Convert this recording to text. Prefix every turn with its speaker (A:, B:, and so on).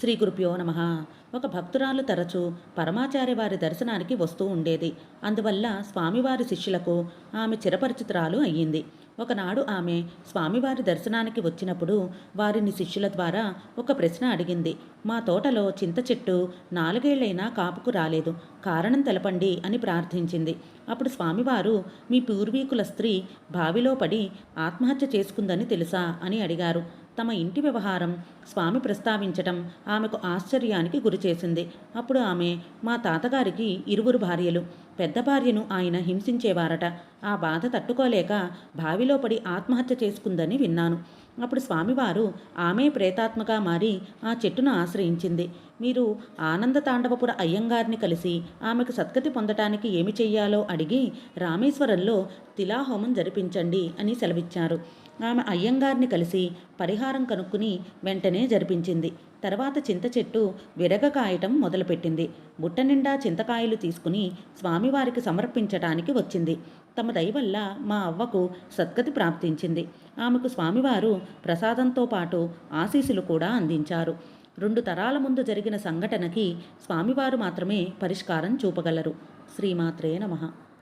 A: శ్రీ గురుభ్యో నమ. ఒక భక్తురాలు తరచూ పరమాచార్య వారి దర్శనానికి వస్తూ ఉండేది. అందువల్ల స్వామివారి శిష్యులకు ఆమె చిరపరిచితురాలు అయ్యింది. ఒకనాడు ఆమె స్వామివారి దర్శనానికి వచ్చినప్పుడు వారిని శిష్యుల ద్వారా ఒక ప్రశ్న అడిగింది. మా తోటలో చింత చెట్టు నాలుగేళ్ళైనా కాపుకు రాలేదు. కారణం తెలపండి అని ప్రార్థించింది. అప్పుడు స్వామివారు మీ పూర్వీకుల స్త్రీ బావిలో పడి ఆత్మహత్య చేసుకుందని తెలుసా అని అడిగారు. తమ ఇంటి వ్యవహారం స్వామి ప్రస్తావించటం ఆమెకు ఆశ్చర్యానికి గురిచేసింది అప్పుడు ఆమె మా తాతగారికి ఇరువురు భార్యలు. పెద్ద భార్యను ఆయన హింసించేవారట. ఆ బాధ తట్టుకోలేక బావిలో పడి ఆత్మహత్య చేసుకుందని విన్నాను. అప్పుడు స్వామివారు ఆమె ప్రేతాత్మగా మారి ఆ చెట్టును ఆశ్రయించింది. మీరు ఆనంద తాండవపుర అయ్యంగారిని కలిసి ఆమెకు సద్గతి పొందటానికి ఏమి చెయ్యాలో అడిగి రామేశ్వరంలో తిలాహోమం జరిపించండి అని సెలవిచ్చారు. ఆమె అయ్యంగారిని కలిసి పరిహారం కనుక్కుని వెంటనే జరిపించింది. తర్వాత చింత చెట్టు విరగ కాయటం మొదలుపెట్టింది. బుట్ట నిండా చింతకాయలు తీసుకుని స్వామివారికి సమర్పించటానికి వచ్చింది. తమ దయవల్ల మా అవ్వకు సద్గతి ప్రాప్తించింది. ఆమెకు స్వామివారు ప్రసాదంతో పాటు ఆశీస్సులు కూడా అందించారు. రెండు తరాల ముందు జరిగిన సంఘటనకి స్వామివారు మాత్రమే పరిష్కారం చూపగలరు. శ్రీమాత్రే నమః.